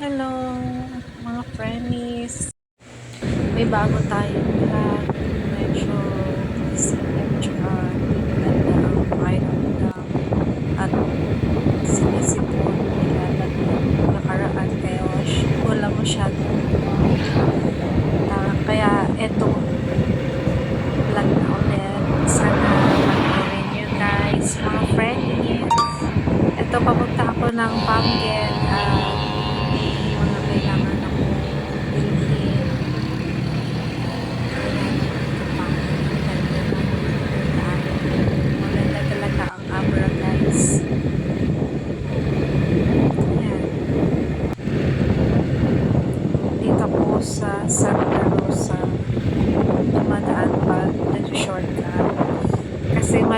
Hello, mga friends. May bago tayong vlog. Medyo isipin tsaka ganda ang pakiramdam at sinisipon nilalagyan nakaraan kaya wala masyadong uh, kaya eto vlog na ulit. Sana nyo guys, mga friends. Ito papunta ako ng Panggen at mga kailangan ako bilhin. Maganda talaga ang Abra guys. Ayan. Dito po sa Santa Rosa dumadaan pa nag-shortcut.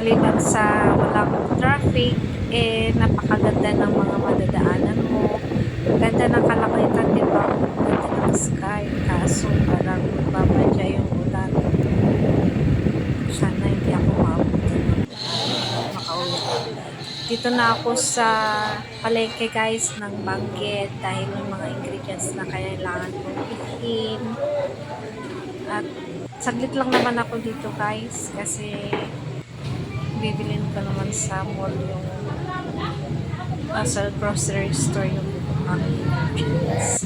Kasi maliban sa walang traffic, eh napakaganda ng mga madadaanan mo. Ganda ng kalakitan, di ba? Ganda ng sky. Kaso parang magbabadya yung ulan. Sana hindi ako mabuti. Makauwi. Dito na ako sa palengke guys ng banggit dahil yung mga ingredients na kailangan kong bilhin. At saglit lang naman ako dito guys kasi bibilin ko naman sa mall yung uh, sa grocery store yung mga ingredients.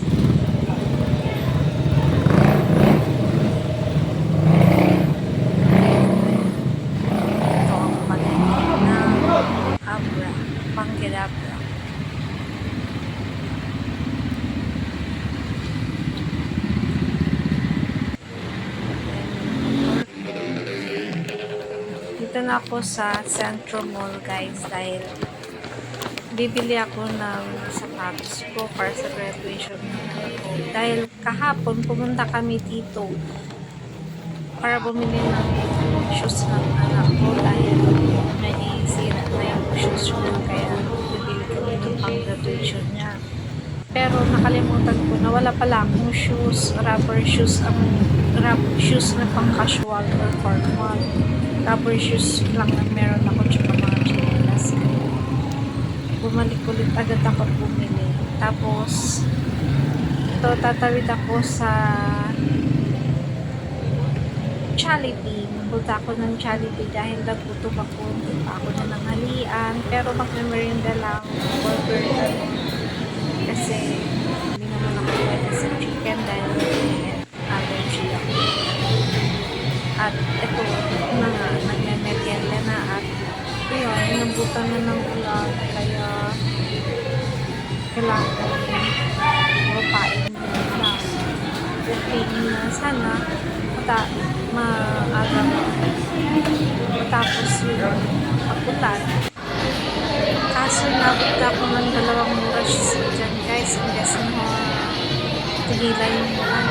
Ito ang palengke ng Abra, Pangilabra. Dito na ako sa Centro Mall guys dahil bibili ako ng sapatos ko para sa graduation ko. Dahil kahapon pumunta kami dito para bumili ng shoes ng anak ko dahil naisira na yung shoes niya kaya bibili kami ng pang graduation niya. Pero nakalimutan ko na wala pala akong shoes, rubber shoes, ang rubber shoes na pang casual or formal. Rubber shoes lang na meron ako tsaka mga chinelas. Bumalik ulit agad ako bumili. Tapos, ito tatawid ako sa Jollibee. Punta ako ng Jollibee dahil nagutom ako. Hindi pa ako na nanghalian. Pero magme-merienda lang. Burger lang. Kasi hindi naman ako pwede sa chicken dahil allergy ako. At ito na nga, nagme-merienda na at yun, nabutan na ng ulan kaya kailangan mapain na hoping na sana mata, maaga matapos yung pagputan. Kaso nabot ako ng dalawang oras dyan guys. Imbes na tigilan yung ulan.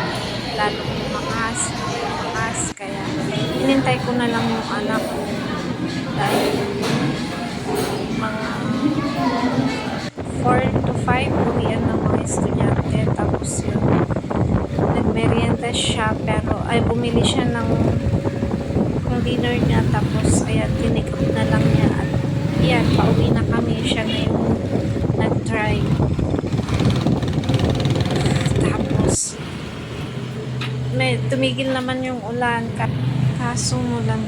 Lalo lumakas, lumakas. Kaya inintay ko na lang yung anak ko. Dahil mga 4 to 5 uwian ng mga estudyante. Tapos yun, nagmerienda siya pero ay bumili siya ng ng dinner niya tapos ayan tinick up na lang niya at yan pauwi siya na yung nag-try tapos may tumigil naman yung ulan ka- kaso mulan